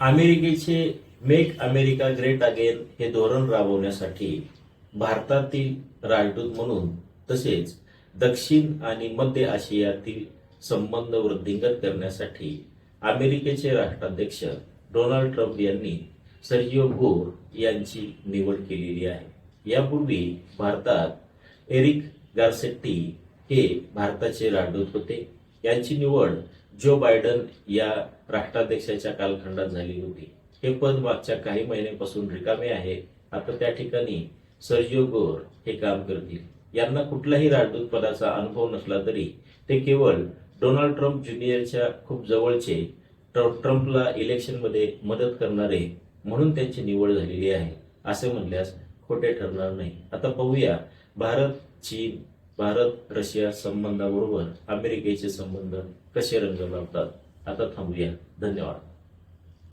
अमेरिकेचे make America great again हे धोरण राबवण्यासाठी भारतातील राजदूत म्हणून तसेच दक्षिण आणि मध्य आशियातील संबंध वृद्धिंगत करण्यासाठी अमेरिकेचे राष्ट्राध्यक्ष डोनाल्ड ट्रम्प यांनी सर्जिओ गोर यांची निवड केलेली आहे. यापूर्वी भारतात एरिक गार्सेट्टी हे भारताचे राजदूत होते. यांची निवड जो बायडन या राष्ट्राध्यक्षाच्या कालखंडात झाली होती. हे पद मागच्या काही महिन्यापासून रिकामे आहे. आता त्या ठिकाणी सर्जिओ गोर हे काम करतील. यांना कुठलाही राजदूत पदाचा अनुभव नसला तरी ते केवळ डोनाल्ड ट्रम्प ज्युनियरच्या खूप जवळचे ट्रम्पला इलेक्शनमध्ये मदत करणारे म्हणून त्यांची निवड झालेली आहे. असे म्हणल्यास खोटे ठरणार नाही. आता पाहूया भारत चीन भारत रशिया संबंधाबरोबर अमेरिकेचे संबंध कसे रंग लावतात आता थांबूया. धन्यवाद.